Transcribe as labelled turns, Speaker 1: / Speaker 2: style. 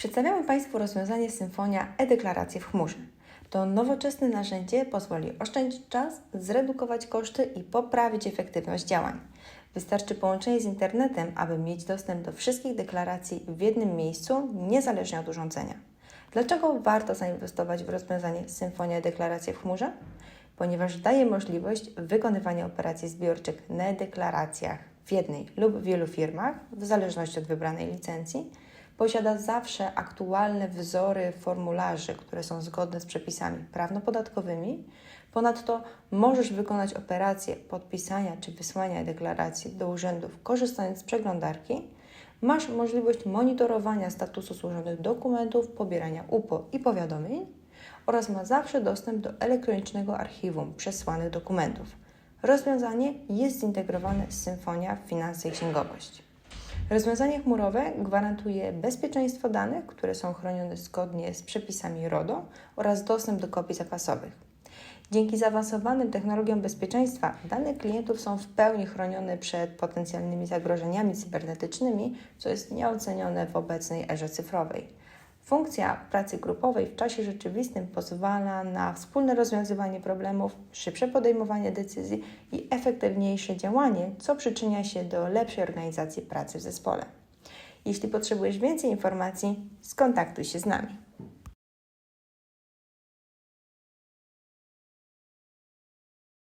Speaker 1: Przedstawiamy Państwu rozwiązanie Symfonia e-deklaracje w chmurze. To nowoczesne narzędzie pozwoli oszczędzić czas, zredukować koszty i poprawić efektywność działań. Wystarczy połączenie z internetem, aby mieć dostęp do wszystkich deklaracji w jednym miejscu, niezależnie od urządzenia. Dlaczego warto zainwestować w rozwiązanie Symfonia e-deklaracje w chmurze? Ponieważ daje możliwość wykonywania operacji zbiorczych na deklaracjach w jednej lub wielu firmach, w zależności od wybranej licencji, posiada zawsze aktualne wzory formularzy, które są zgodne z przepisami prawno-podatkowymi. Ponadto możesz wykonać operację podpisania czy wysłania deklaracji do urzędów korzystając z przeglądarki. Masz możliwość monitorowania statusu złożonych dokumentów, pobierania UPO i powiadomień oraz ma zawsze dostęp do elektronicznego archiwum przesłanych dokumentów. Rozwiązanie jest zintegrowane z Symfonia finanse i księgowość. Rozwiązanie chmurowe gwarantuje bezpieczeństwo danych, które są chronione zgodnie z przepisami RODO oraz dostęp do kopii zapasowych. Dzięki zaawansowanym technologiom bezpieczeństwa dane klientów są w pełni chronione przed potencjalnymi zagrożeniami cybernetycznymi, co jest nieocenione w obecnej erze cyfrowej. Funkcja pracy grupowej w czasie rzeczywistym pozwala na wspólne rozwiązywanie problemów, szybsze podejmowanie decyzji i efektywniejsze działanie, co przyczynia się do lepszej organizacji pracy w zespole. Jeśli potrzebujesz więcej informacji, skontaktuj się z nami.